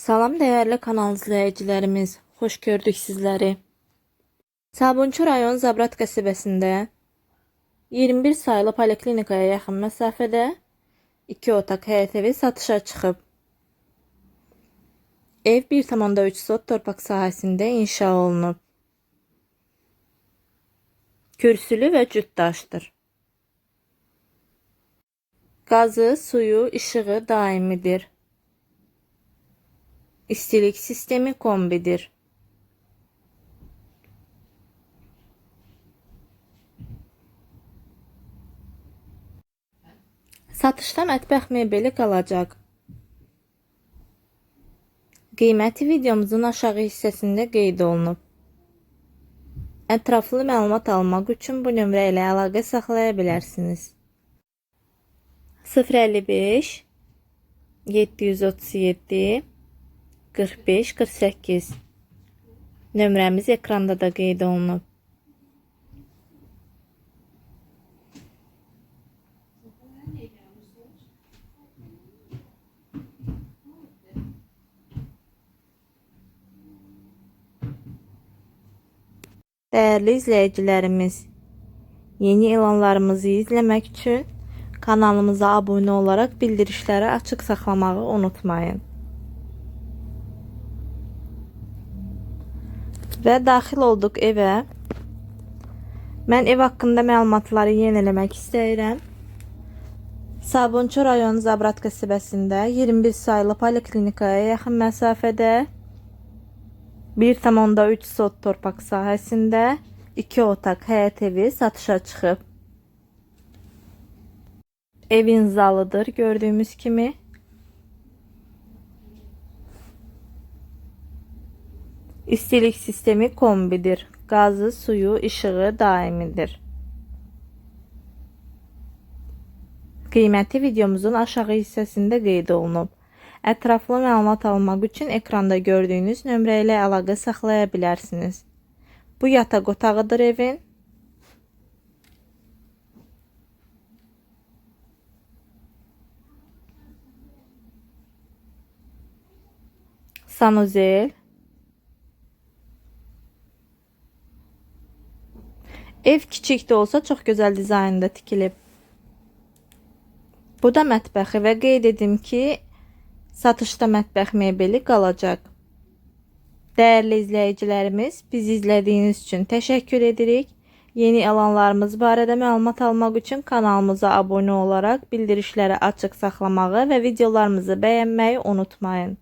Salam dəyərli kanal izləyicilərimiz, xoş gördük sizləri. Sabunçu rayon Zabrat qəsəbəsində 21 saylı poliklinikaya yaxın məsafədə 2 otaq həyət evi satışa çıxıb. Ev 1,3 sot torpaq sahəsində inşa olunub. Kürsülü və cüt daşdır. Qazı, suyu, işığı daimidir. İstilik sistemi kombidir. Satışda mətbəx mebeli qalacaq. Qiyməti videomuzun aşağı hissəsində qeyd olunub. Ətraflı məlumat almaq üçün bu nömrə ilə əlaqə saxlaya bilərsiniz. 055 737 45 48 Nömrəmiz ekranda da qeyd olunub. Değerli izleyicilerimiz, yeni elanlarımızı izlemek için kanalımıza abone olarak bildirişleri açık saklamağı unutmayın. Və daxil olduq evə. Mən ev haqqında məlumatları yeniləmək istəyirəm. Sabunçu rayon Zabrat qəsəbəsində 21 saylı poliklinikaya yaxın məsafədə 1,3 sot torpaq sahəsində 2 otaq həyət evi satışa çıxıb. Evin zalıdır gördüyümüz kimi. İstilik sistemi kombidir. Gazı, suyu, ışığı daimidir. Qiyməti videomuzun aşağı hissəsində qeyd olunub. Ətraflı məlumat almaq üçün ekranda gördüyünüz nömrə ilə əlaqə saxlaya bilərsiniz. Bu yataq otağıdır evin. Sanuzel. Ev kiçik də olsa çox gözəl dizaynda tikilib. Bu da mətbəxi və qeyd edim ki, satışda mətbəx mebeli qalacaq. Dəyərli izləyicilərimiz, bizi izlədiyiniz üçün təşəkkür edirik. Yeni elanlarımız barədə məlumat almaq üçün kanalımıza abunə olaraq bildirişləri açıq saxlamağı və videolarımızı bəyənməyi unutmayın.